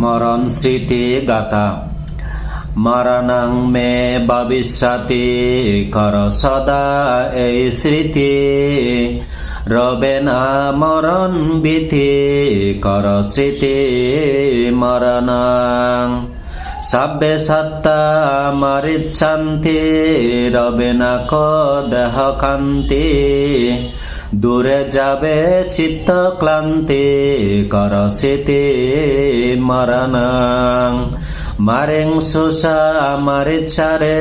মরণ স্মৃতি গাতা মরণং মে ভবিষ্যতি কর সদা এই স্মৃতি। রবে না মরণ বিধি, কর স্মৃতি মরণং। সাব্বে সত্তা মারিত শান্তি, রবে না ক দেহ কান্তি। দূরে যাবে চিত্ত ক্লান্তি, কর স্মৃতি মরণং। মারেং সুষা মারিচ্ছারে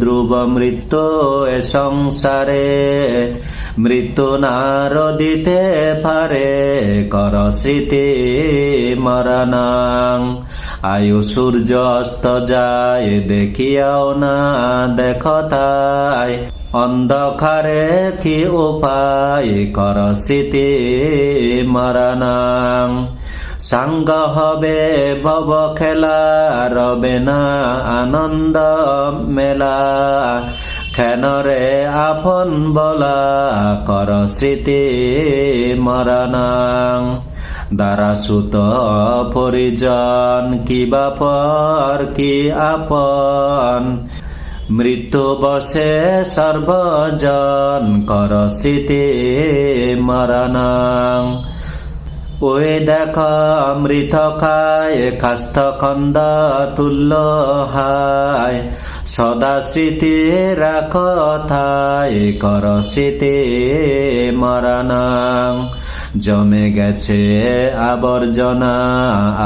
ধ্রুব মৃত্যু এ সংসারে। মৃত্যু নার দিতে পারে, কর স্মৃতি মরণং। আয়ু সূর্য অস্ত যায়, দেখিয়াও না দেখো তাই। অন্ধকারে কি উপায় কর স্মৃতি মরণং? সাঙ্গ হবে ভব খেলা, রবে না আনন্দ মেলা। খেনরে আপন বলা, কর স্মৃতি মরণং। দ্বারা সুত পরিজন কিবা পর, কি আপন? মৃত্যু বসে সর্বজন কর স্মৃতি মরণং। ওই দেখ অমৃত খায় খাস্ত খন্দ তুল্য হায়। সদা স্মৃতি রাখ থায়, কর স্মৃতি মরণং। জমে গেছে আবর্জনা,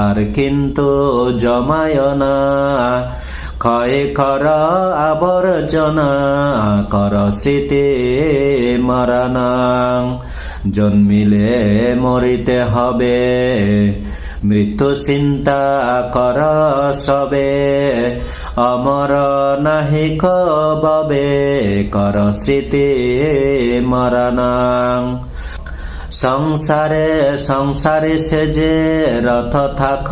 আর কিন্তু জমায় না। ক্ষয় কর আবর্জনা কর স্মৃতি মরণং। জন্মিলে মরিতে হবে, মৃত্যু চিন্তা কর সবে। অমর নাহি কবে কর স্মৃতি মরণং। সংসারে সংসারে সেজে, রথ থাক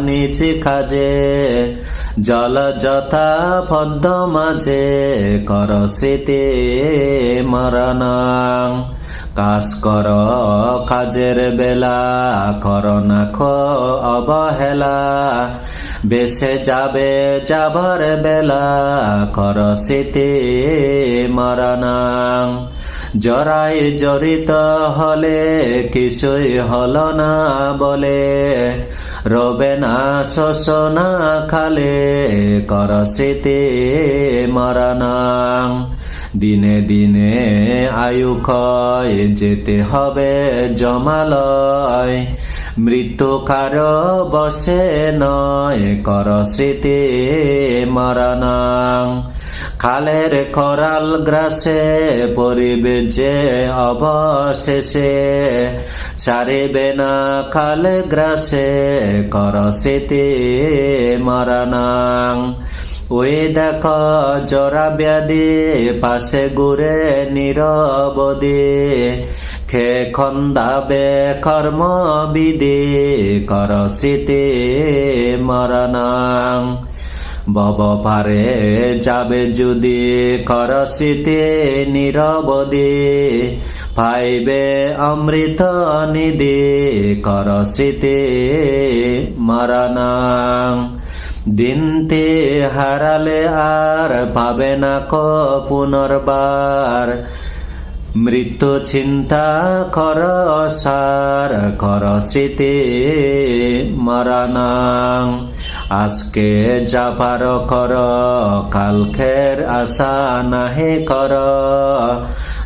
নিজ কাজে জল যথা পদ্ম মাঝে, কর স্মৃতি মরণং। কাজ কর কাজের বেলা, কর না অবহেলা। বেসে যাবে যাবার বেলা, কর স্মৃতি মরণং। জরাই জড়িত হলে কিছুই হল না বলে। রবে না শোষণা খালে, কর সেতে মরণং। দিনে দিনে আয়ু ক্ষয়, যেতে হবে জমালয়। মৃত্যু কার বসে নয়, কর স্মৃতি মরণং। খালের করাল গ্রাসে পরিবে যে অবশেষে, ছাড়িবে না খাল গ্রাসে, কর স্মৃতি মরণং। ওই দেখ জরা ব্যাধি, পাশে ঘুরে নিরবদি খে খন্দাবে কর্ম বিধি কর স্মৃতি মরণং। বব পারে যাবে যদি কর স্মৃতি নিরবদি পাইবে অমৃত নিদে কর স্মৃতি মরণং। দিনটি হারালে আর পাবে না ক পুনর্বার মৃত্যু চিন্তা কর সার কর স্মৃতি মরণং। আজকে যাবার কর, কালকের আশা নাহে কর।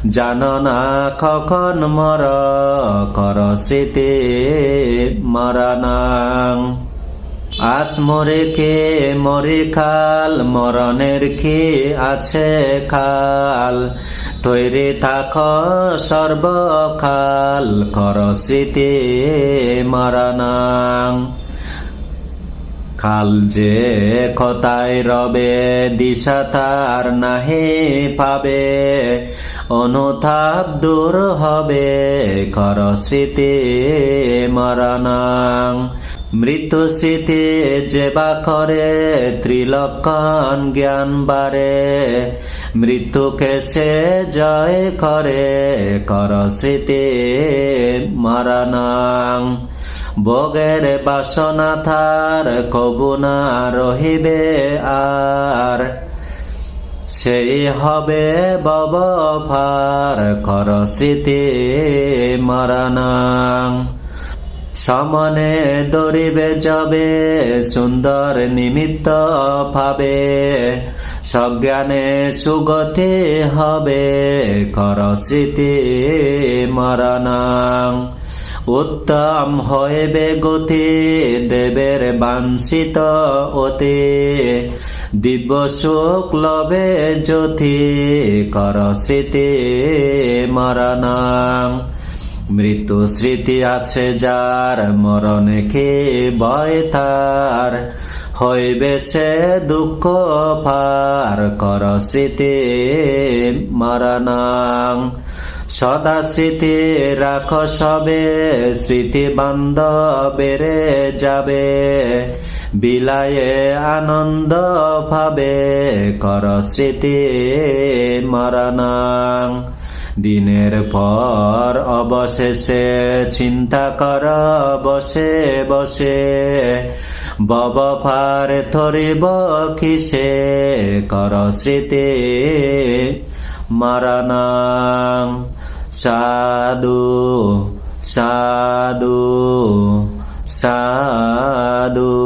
জানো না কখন মর, কর স্মৃতি মরণং। আস মরে কে, মরে কাল মরণের কি আছে কাল তৈরি থাক সর্বকাল কর স্মৃতি মরণং। কাল যে কথায় রবে, দিশা তার নাহি পাবে। অনুতাপ দূর হবে, কর স্মৃতি মরণং। মৃত্যু স্মৃতি যেবা করে, ত্রিলক্ষণ জ্ঞান বারে মৃত্যুকে সে জয় করে, কর স্মৃতি মরণং। ভোগের বাসনা থার, কবু না রহিবে আর। সেই হবে বব ফার কর স্মৃতি মরণাং। সমনে দরিবে যাবে, সুন্দর নিমিত্ত ভাবে। সজ্ঞানে সুগতি হবে, কর স্মৃতি মরণাং। উত্তম হইবে গতি, দেবের বাঞ্ছিত অতি। দিব্য সুখ লভে জ্যোতি, কর স্মৃতি মরণাং। মৃত্যু স্মৃতি আছে যার মরণে কে ভয় তার? হইবে সে দুঃখ ফার কর স্মৃতি মরণাং। সদা স্মৃতি রাখ সবে, স্মৃতি বান্ধ বেড়ে যাবে। বিলায়ে আনন্দ ভাবে, কর স্মৃতি মরণাং। দিনের পর অবশেষে চিন্তা কর, বসে বসে। বব ফার ধরিব কিসে? কর স্মৃতি। মরণাং সাধু সাধু সাধু।